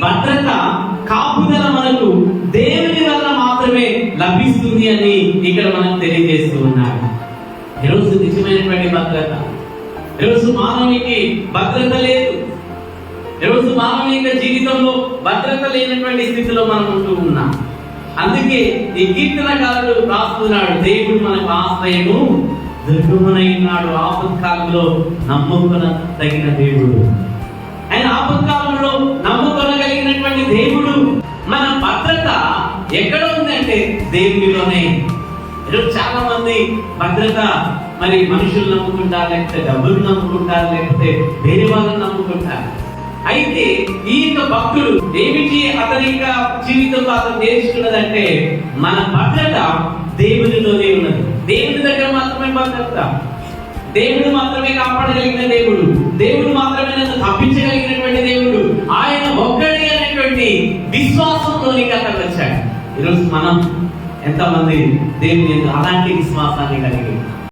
భద్రత కాపుదల మనకు దేవుని వల్ల మాత్రమే లభిస్తుంది అని ఇక్కడ మనకు తెలియజేస్తూ ఉన్నారు. ఈరోజు నిజమైనటువంటి భద్రత. ఈరోజు మానవునికి భద్రత లేదు. ఈరోజు మానవిక జీవితంలో భద్రత లేనటువంటి స్థితిలో మనం ఉంటూ ఉన్నాం. అందుకే ఈ కీర్తనకారుడు రాస్తున్నాడు దేవుడు మనకు ఆశ్రయము. దుర్గమునైనాడు ఆపత్కాలంలో నమ్ముకున తగిన దేవుడు. ఆయన ఆపత్కాలంలో ఎక్కడ ఉందంటే దేవునిలోనే? ఈరోజు చాలా మంది భద్రత మరి మనుషులు నమ్ముకుంటారు లేకపోతే డబ్బులు నమ్ముకుంటారు లేకపోతే వేరే వాళ్ళని నమ్ముకుంటారు అయితే ఈ యొక్క భక్తుడు ఏమిటి అతని యొక్క జీవితంలో అతను నేర్చుకున్నదంటే మన భద్రత దేవునిలోనే ఉన్నది. దేవుని దగ్గర మాత్రమే భద్రత. దేవుడు మాత్రమే కాపాడగలిగిన దేవుడు. దేవుడు మాత్రమే నన్ను తప్పించగలిగినటువంటి దేవుడు. ఆయన ఒక్కడే అనేటువంటి విశ్వాసంలోనికి అతను వచ్చాడు. ఈరోజు మనం ఎంతమంది దేవుని అలాంటి విశ్వాసాన్ని కలిగి